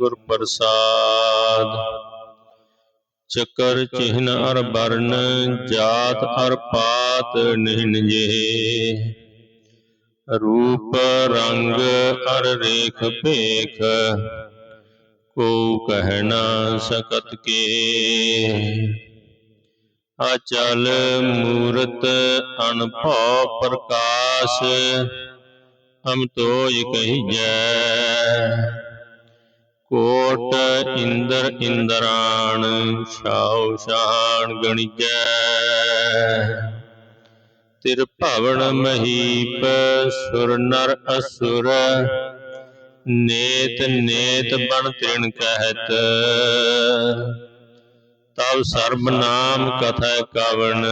ਗੁਰ ਪ੍ਰਸਾਦ। ਚਕਰ ਚਿਹਨ ਅਰ ਬਰਨ ਜਾਤ ਅਰ ਪਾਤ ਨਿਹਨ ਜੇ ਰੂਪ ਰੰਗ ਅਰ ਰੇਖ ਭੇਖ, ਕੋ ਕਹਿ ਨਾ ਸਕਤ ਕੇ। ਅਚਲ ਮੂਰਤ ਅਨਭਉ ਪ੍ਰਕਾਸ਼, ਹਮ ਤੋਇ ਕਹੀਜੈ ਕੋਟ ਇੰਦਰ ਇੰਦਰਾਣ ਛਾਉ ਸ਼ਾਨ ਗਣਿਜੈ ਤਿਰ ਭਵਨ ਮਹੀਪ ਸੁਰ ਨਰ ਅਸੁਰ। ਨੇਤ ਨੇਤ ਬਨ ਤ੍ਰਿਣ ਕਹਿਤ। ਤਬ ਸਰਬ ਨਾਮ ਕਥਾ ਕਵਣ।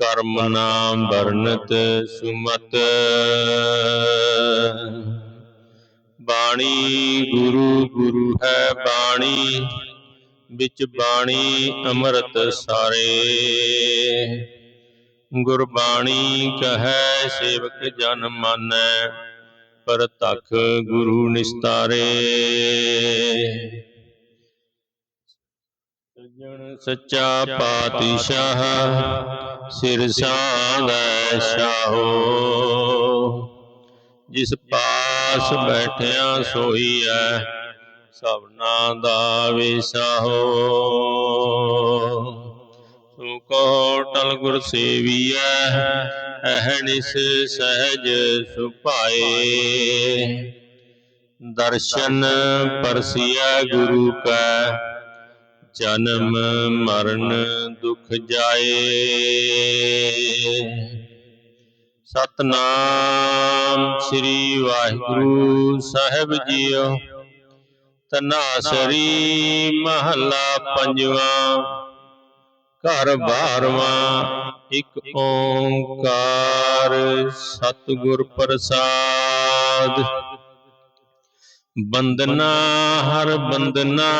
ਕਰਮ ਨਾਮ ਵਰਨਤ ਸੁਮਤ। ਬਾਣੀ। ਗੁਰੂ ਗੁਰੂ ਹੈ ਬਾਣੀ। ਵਿੱਚ ਬਾਣੀ ਅੰਮ੍ਰਿਤ ਸਾਰੇ। ਗੁਰਬਾਣੀ ਕਹੈ ਸੇਵਕ ਜਨ ਮਾਨੈ ਪਰ ਤਖ ਗੁਰੂ ਨਿਸਤਾਰੇ। ਸੱਜਣ ਸੱਚਾ ਪਾਤਸ਼ਾਹ ਸਿਰ ਸਾਂਗੈ ਸ਼ਾਹੋ। ਜਿਸ ਪਾਸ ਬੈਠਿਆ ਸੋਈ ਐ ਸਭਨਾ ਦਾ ਵਿਸਾਹੋ ਸੋ ਕੋ ਟਲ ਗੁਰ ਸੇਵੀਐ ਅਹਨਿਸ ਸਹਿਜ ਸੁਭਾਏ। ਦਰਸ਼ਨ ਪਰਸਿਆ ਗੁਰੂ ਕੈ ਜਨਮ ਮਰਨ ਦੁਖ ਜਾਏ। ਸਤਨਾਮ ਸ੍ਰੀ ਵਾਹਿਗੁਰੂ ਸਾਹਿਬ ਜੀਓ। ਤਨਾਸਰੀ ਮਹੱਲਾ ਪੰਜਵਾਂ। ਘਰ ਬਾਰਵਾਂ, ਇੱਕ ਓੰਕਾਰ ਸਤਿਗੁਰ ਪ੍ਰਸਾਦ। ਬੰਦਨਾ, ਹਰ ਬੰਦਨਾ,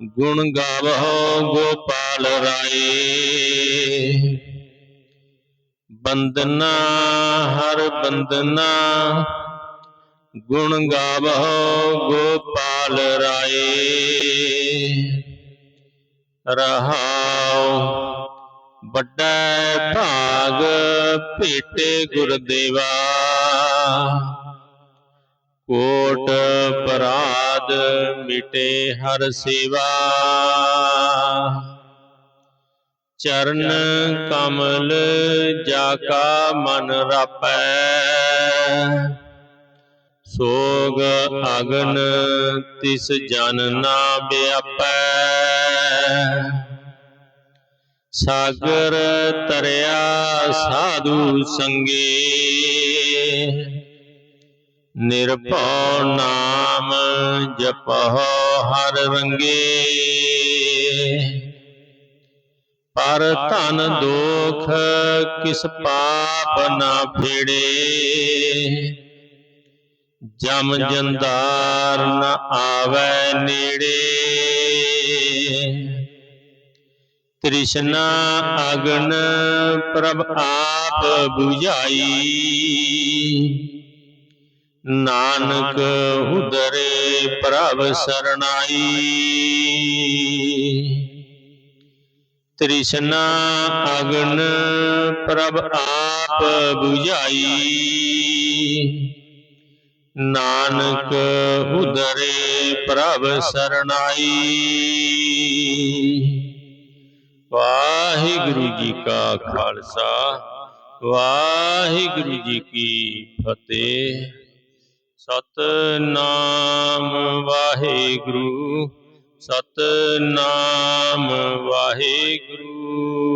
ਗੁਣ ਗਾਵਹੁ ਗੋਪਾਲ ਰਾਏ। ਬੰਦਨਾ ਹਰ ਬੰਦਨਾ ਗੁਣ ਗਾਵੋ ਗੋਪਾਲ ਰਾਏ। ਰਹਾਉ, ਵੱਡਾ ਭਾਗ ਭੇਟੇ ਗੁਰਦੇਵਾ। ਕੋਟ ਪਰਾਦ ਮਿਟੇ ਹਰ ਸੇਵਾ। ਚਰਨ ਕਮਲ ਜਾ ਕਾ ਮਨ ਰਾਪੈ। ਸੋਗ ਅਗਨ ਤਿਸ ਜਨ ਨਾ ਵਿਆਪੈ। ਸਾਗਰ ਤਰਿਆ ਸਾਧੂ ਸੰਗੇ। ਨਿਰਭਉ ਨਾਮ ਜਪਹੁ ਹਰ ਰੰਗੇ। ਪਰ ਧਨ ਦੋਖ ਕਿਸ ਪਾਪ ਨਾ ਫੇੜੇ। ਜਮ ਜੰਦਾਰ ਨ ਆਵੈ ਨੇੜੇ। ਤ੍ਰਿਸ਼ਨਾ ਅਗਨ ਪ੍ਰਭ ਆਪ 부ਝਾਈ ਨਾਨਕ ਉਦਰੇ ਪ੍ਰਭ ਸਰਣਾਈ। ਤ੍ਰਿਸ਼ਨਾ ਅਗਨ ਪ੍ਰਭ ਆਪ 부ਝਾਈ ਨਾਨਕ ਉਦਰੇ ਪ੍ਰਭ ਸਰਣਾਈ। ਵਾਹਿਗੁਰੂ ਜੀ ਕਾ ਖਾਲਸਾ, ਵਾਹਿਗੁਰੂ ਜੀ ਕੀ ਫਤਿਹ। ਸਤਨਾਮ ਵਾਹਿਗੁਰੂ। ਸਤਨਾਮ ਵਾਹਿਗੁਰੂ।